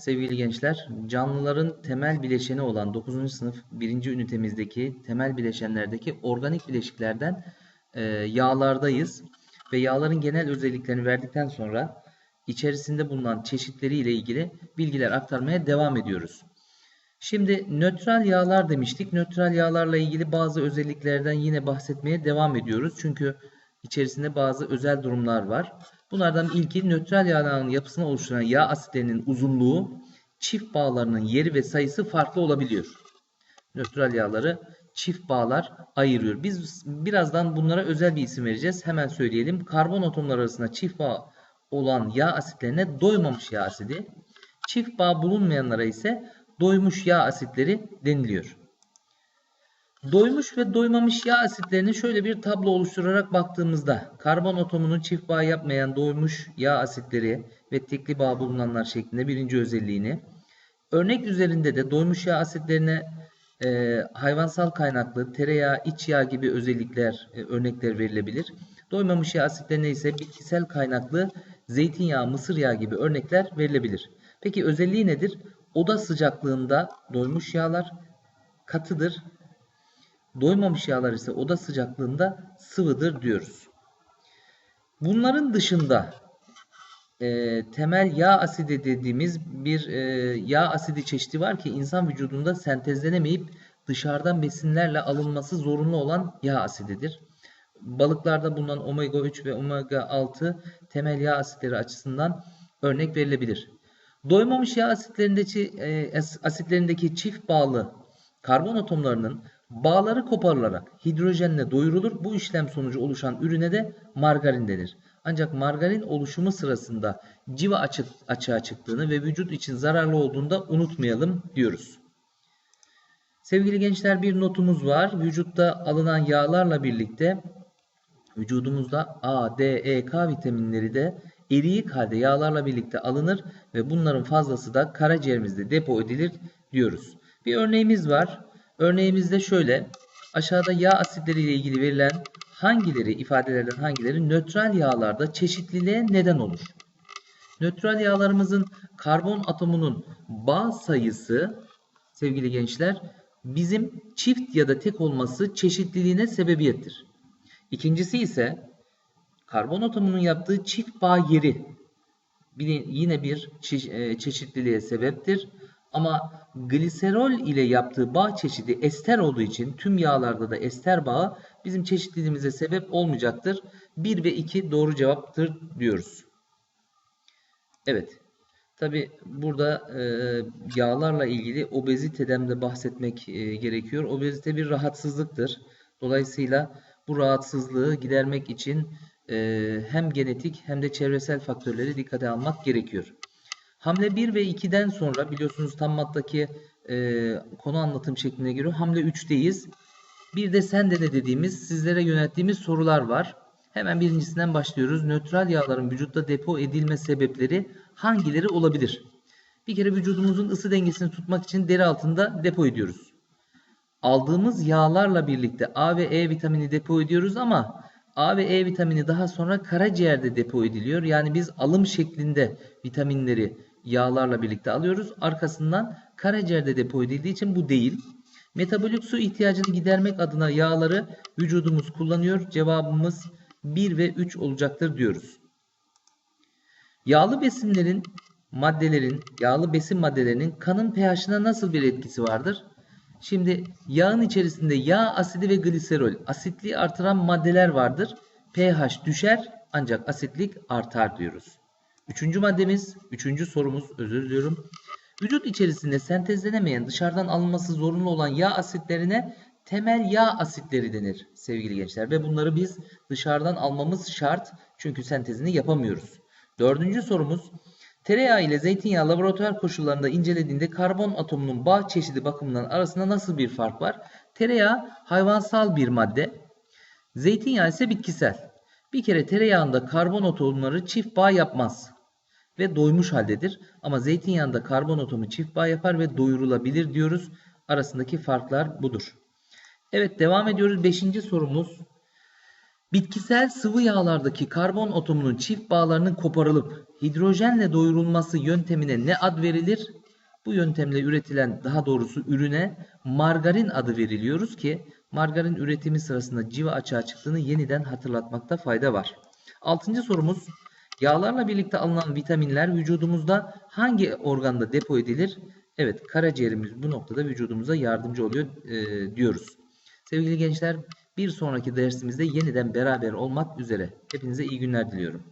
sevgili gençler. Canlıların temel bileşeni olan 9. sınıf 1. ünitemizdeki temel bileşenlerdeki organik bileşiklerden e, yağlardayız. Ve yağların genel özelliklerini verdikten sonra içerisinde bulunan çeşitleriyle ilgili bilgiler aktarmaya devam ediyoruz. Şimdi nötral yağlar demiştik. Nötral yağlarla ilgili bazı özelliklerden yine bahsetmeye devam ediyoruz. Çünkü içerisinde bazı özel durumlar var. Bunlardan ilki nötral yağların yapısını oluşturan yağ asitlerinin uzunluğu, çift bağlarının yeri ve sayısı farklı olabiliyor. Nötral yağları çift bağlar ayırıyor. Biz birazdan bunlara özel bir isim vereceğiz. Hemen söyleyelim. Karbon atomları arasında çift bağ olan yağ asitlerine doymamış yağ asidi, çift bağ bulunmayanlara ise doymuş yağ asitleri deniliyor. Doymuş ve doymamış yağ asitlerini şöyle bir tablo oluşturarak baktığımızda karbon atomunu çift bağ yapmayan doymuş yağ asitleri ve tekli bağ bulunanlar şeklinde birinci özelliğini örnek üzerinde de doymuş yağ asitlerine e, hayvansal kaynaklı tereyağı, iç yağ gibi özellikler e, örnekler verilebilir. Doymamış yağ asitlerine ise bitkisel kaynaklı zeytinyağı, mısır yağı gibi örnekler verilebilir. Peki özelliği nedir? Oda sıcaklığında doymuş yağlar katıdır Doymamış yağlar ise oda sıcaklığında sıvıdır diyoruz. Bunların dışında e, temel yağ asidi dediğimiz bir e, yağ asidi çeşidi var ki insan vücudunda sentezlenemeyip dışarıdan besinlerle alınması zorunlu olan yağ asididir. Balıklarda bulunan omega 3 ve omega 6 temel yağ asitleri açısından örnek verilebilir. Doymamış yağ asitlerindeki, e, asitlerindeki çift bağlı karbon atomlarının Bağları koparılarak hidrojenle doyurulur. Bu işlem sonucu oluşan ürüne de margarin denir. Ancak margarin oluşumu sırasında civa açık, açığa çıktığını ve vücut için zararlı olduğunu da unutmayalım diyoruz. Sevgili gençler bir notumuz var. Vücutta alınan yağlarla birlikte vücudumuzda A, D, E, K vitaminleri de eriyik halde yağlarla birlikte alınır ve bunların fazlası da karaciğerimizde depo edilir diyoruz. Bir örneğimiz var. Örneğimizde şöyle. Aşağıda yağ asitleri ile ilgili verilen hangileri ifadelerden hangileri nötral yağlarda çeşitliliğe neden olur? Nötral yağlarımızın karbon atomunun bağ sayısı sevgili gençler bizim çift ya da tek olması çeşitliliğine sebebiyettir. İkincisi ise karbon atomunun yaptığı çift bağ yeri yine bir e, çeşitliliğe sebeptir. Ama gliserol ile yaptığı bağ çeşidi ester olduğu için tüm yağlarda da ester bağı bizim çeşitliliğimize sebep olmayacaktır. 1 ve 2 doğru cevaptır diyoruz. Evet. Tabi burada e, yağlarla ilgili obeziteden de bahsetmek e, gerekiyor. Obezite bir rahatsızlıktır. Dolayısıyla bu rahatsızlığı gidermek için e, hem genetik hem de çevresel faktörleri dikkate almak gerekiyor. Hamle 1 ve 2'den sonra biliyorsunuz tam maddaki e, konu anlatım şekline göre hamle 3'teyiz. Bir de sen de dediğimiz sizlere yönelttiğimiz sorular var. Hemen birincisinden başlıyoruz. Nötral yağların vücutta depo edilme sebepleri hangileri olabilir? Bir kere vücudumuzun ısı dengesini tutmak için deri altında depo ediyoruz. Aldığımız yağlarla birlikte A ve E vitamini depo ediyoruz ama A ve E vitamini daha sonra karaciğerde depo ediliyor. Yani biz alım şeklinde vitaminleri yağlarla birlikte alıyoruz. Arkasından karaciğerde depo edildiği için bu değil. Metabolik su ihtiyacını gidermek adına yağları vücudumuz kullanıyor. Cevabımız 1 ve 3 olacaktır diyoruz. Yağlı besinlerin, maddelerin, yağlı besin maddelerinin kanın pH'ına nasıl bir etkisi vardır? Şimdi yağın içerisinde yağ asidi ve gliserol asitliği artıran maddeler vardır. pH düşer ancak asitlik artar diyoruz. Üçüncü maddemiz, üçüncü sorumuz özür diliyorum. Vücut içerisinde sentezlenemeyen dışarıdan alınması zorunlu olan yağ asitlerine temel yağ asitleri denir sevgili gençler. Ve bunları biz dışarıdan almamız şart çünkü sentezini yapamıyoruz. Dördüncü sorumuz tereyağı ile zeytinyağı laboratuvar koşullarında incelediğinde karbon atomunun bağ çeşidi bakımından arasında nasıl bir fark var? Tereyağı hayvansal bir madde, zeytinyağı ise bitkisel. Bir kere tereyağında karbon atomları çift bağ yapmaz ve doymuş haldedir. Ama zeytinyağında karbon atomu çift bağ yapar ve doyurulabilir diyoruz. Arasındaki farklar budur. Evet devam ediyoruz. Beşinci sorumuz. Bitkisel sıvı yağlardaki karbon atomunun çift bağlarının koparılıp hidrojenle doyurulması yöntemine ne ad verilir? Bu yöntemle üretilen daha doğrusu ürüne margarin adı veriliyoruz ki margarin üretimi sırasında civa açığa çıktığını yeniden hatırlatmakta fayda var. Altıncı sorumuz yağlarla birlikte alınan vitaminler vücudumuzda hangi organda depo edilir? Evet karaciğerimiz bu noktada vücudumuza yardımcı oluyor e, diyoruz. Sevgili gençler bir sonraki dersimizde yeniden beraber olmak üzere. Hepinize iyi günler diliyorum.